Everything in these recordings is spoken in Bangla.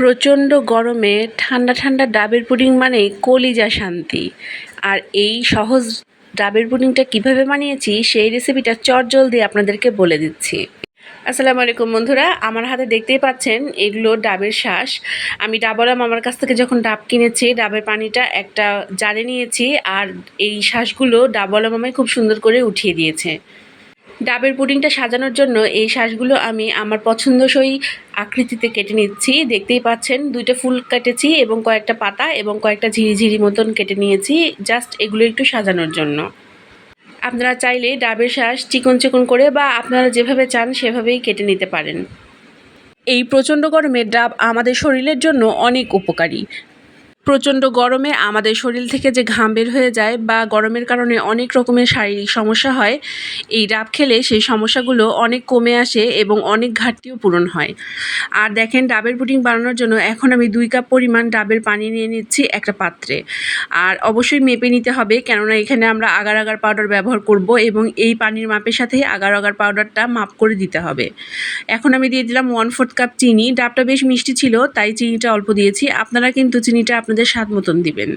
প্রচণ্ড গরমে ঠান্ডা ঠান্ডা ডাবের পুডিং মানেই কলিজা শান্তি। আর এই সহজ ডাবের পুডিংটা কীভাবে বানিয়েছি সেই রেসিপিটা চটজলদি আপনাদেরকে বলে দিচ্ছি। আসসালামু আলাইকুম বন্ধুরা, আমার হাতে দেখতেই পাচ্ছেন এগুলো ডাবের শ্বাস আমি ডাবলাম আমার কাছ থেকে যখন ডাব কিনেছি, ডাবের পানিটা একটা জারে নিয়েছি আর এই শ্বাসগুলো ডাবলাম আমায় খুব সুন্দর করে উঠিয়ে দিয়েছে। ডাবের পুডিংটা সাজানোর জন্য এই শ্বাসগুলো আমি আমার পছন্দসই আকৃতিতে কেটে নিচ্ছি। দেখতেই পাচ্ছেন, দুইটা ফুল কেটেছি এবং কয়েকটা পাতা এবং কয়েকটা ঝিরিঝিরি মতন কেটে নিয়েছি জাস্ট এগুলো একটু সাজানোর জন্য। আপনারা চাইলে ডাবের শ্বাস চিকন চিকন করে বা আপনারা যেভাবে চান সেভাবেই কেটে নিতে পারেন। এই প্রচণ্ড গরমে ডাব আমাদের শরীরের জন্য অনেক উপকারী। প্রচণ্ড গরমে আমাদের শরীর থেকে যে ঘাম বের হয়ে যায় বা গরমের কারণে অনেক রকমের শারীরিক সমস্যা হয়, এই ডাব খেলে সেই সমস্যাগুলো অনেক কমে আসে এবং অনেক ঘাটতিও পূরণ হয়। আর দেখেন, ডাবের পুডিং বানানোর জন্য এখন আমি দুই কাপ পরিমাণ ডাবের পানি নিয়ে নিচ্ছি একটা পাত্রে। আর অবশ্যই মেপে নিতে হবে, কেননা এখানে আমরা আগার আগার পাউডার ব্যবহার করব এবং এই পানির মাপের সাথে আগার আগার পাউডারটা মাপ করে দিতে হবে। এখন আমি দিয়ে দিলাম ওয়ান ফোর্থ কাপ চিনি। ডাবটা বেশ মিষ্টি ছিল, তাই চিনিটা অল্প দিয়েছি। আপনারা কিন্তু চিনিটা আপনাদের স্বাদ মতন দিবেন।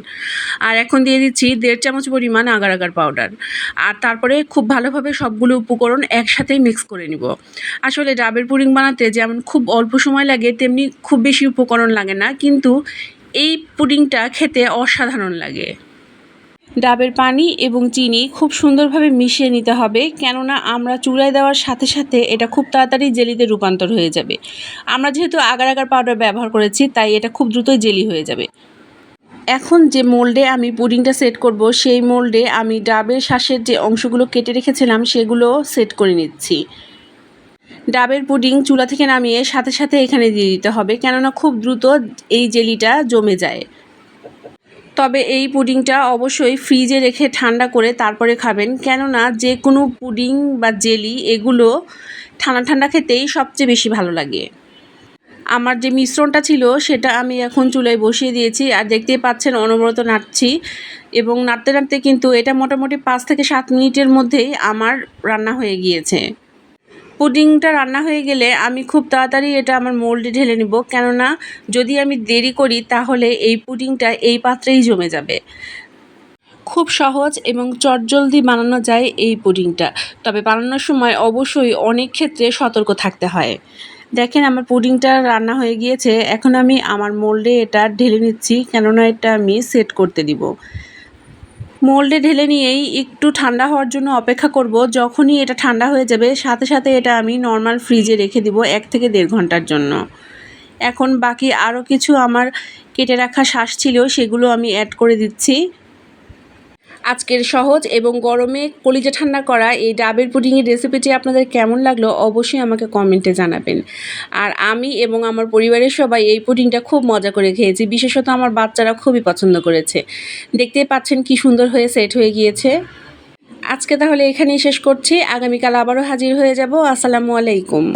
আর এখন দিয়ে দিচ্ছি দেড় চামচ পরিমাণ আগার আগার পাউডার আর তারপরে খুব ভালোভাবে সবগুলো উপকরণ একসাথেই মিক্স করে নিব। আসলে ডাবের পুডিং বানাতে যেমন খুব অল্প সময় লাগে, তেমনি খুব বেশি উপকরণ লাগে না, কিন্তু এই পুডিংটা খেতে অসাধারণ লাগে। ডাবের পানি এবং চিনি খুব সুন্দরভাবে মিশিয়ে নিতে হবে, কেননা আমরা চুলায় দেওয়ার সাথে সাথে এটা খুব তাড়াতাড়ি জেলিতে রূপান্তর হয়ে যাবে। আমরা যেহেতু আগার আগার পাউডার ব্যবহার করেছি, তাই এটা খুব দ্রুতই জেলি হয়ে যাবে। এখন যে মোল্ডে আমি পুডিংটা সেট করব, সেই মোল্ডে আমি ডাবের শ্বাসের যে অংশগুলো কেটে রেখেছিলাম, সেগুলো সেট করে নিচ্ছি। ডাবের পুডিং চুলা থেকে নামিয়ে সাথে সাথে এখানে দিয়ে দিতে হবে, কেননা খুব দ্রুত এই জেলিটা জমে যায়। তবে এই পুডিংটা অবশ্যই ফ্রিজে রেখে ঠান্ডা করে তারপরে খাবেন, কেননা যে কোনো পুডিং বা জেলি এগুলো ঠান্ডা ঠান্ডা খেতেই সবচেয়ে বেশি ভালো লাগে। আমার যে মিশ্রণটা ছিল, সেটা আমি এখন চুলায় বসিয়ে দিয়েছি। আর দেখতেই পাচ্ছেন, অনবরত নাড়ছি। এবং নাড়তে নাড়তে কিন্তু এটা মোটামুটি পাঁচ থেকে সাত মিনিটের মধ্যেই আমার রান্না হয়ে গিয়েছে। পুডিংটা রান্না হয়ে গেলে আমি খুব তাড়াতাড়ি এটা আমার মোল্ডে ঢেলে নিব। কেননা, যদি আমি দেরি করি, তাহলে এই পুডিংটা এই পাত্রেই জমে যাবে। খুব সহজ এবং চটজলদি বানানো যায় এই পুডিংটা। তবে বানানোর সময় অবশ্যই অনেক ক্ষেত্রে সতর্ক থাকতে হয়। দেখেন আমার পুডিংটা রান্না হয়ে গিয়েছে, এখন আমি আমার মোল্ডে এটা ঢেলে নিচ্ছি, কেননা এটা আমি সেট করতে দিব। মোল্ডে ঢেলে নিয়েই একটু ঠান্ডা হওয়ার জন্য অপেক্ষা করব, যখনই এটা ঠান্ডা হয়ে যাবে, সাথে সাথে এটা আমি নর্মাল ফ্রিজে রেখে দিব এক থেকে দেড় ঘণ্টার জন্য। এখন বাকি আরও কিছু আমার কেটে রাখা শ্বাস ছিল, সেগুলো আমি অ্যাড করে দিচ্ছি। আজকের সহজ এবং গরমে কলিজা ঠান্ডা করা এই ডাবের পুডিংয়ের রেসিপিটি আপনাদের কেমন লাগল অবশ্যই আমাকে কমেন্টে জানাবেন। আর আমি এবং আমার পরিবারের সবাই এই পুডিংটা খুব মজা করে খেয়েছি। বিশেষত আমার বাচ্চারা খুবই পছন্দ করেছে। দেখতেই পাচ্ছেন কি সুন্দর হয়ে সেট হয়ে গিয়েছে। আজকে তাহলে এখানেই শেষ করছি। আগামীকাল আবারও হাজির হয়ে যাব। আসসালামু আলাইকুম।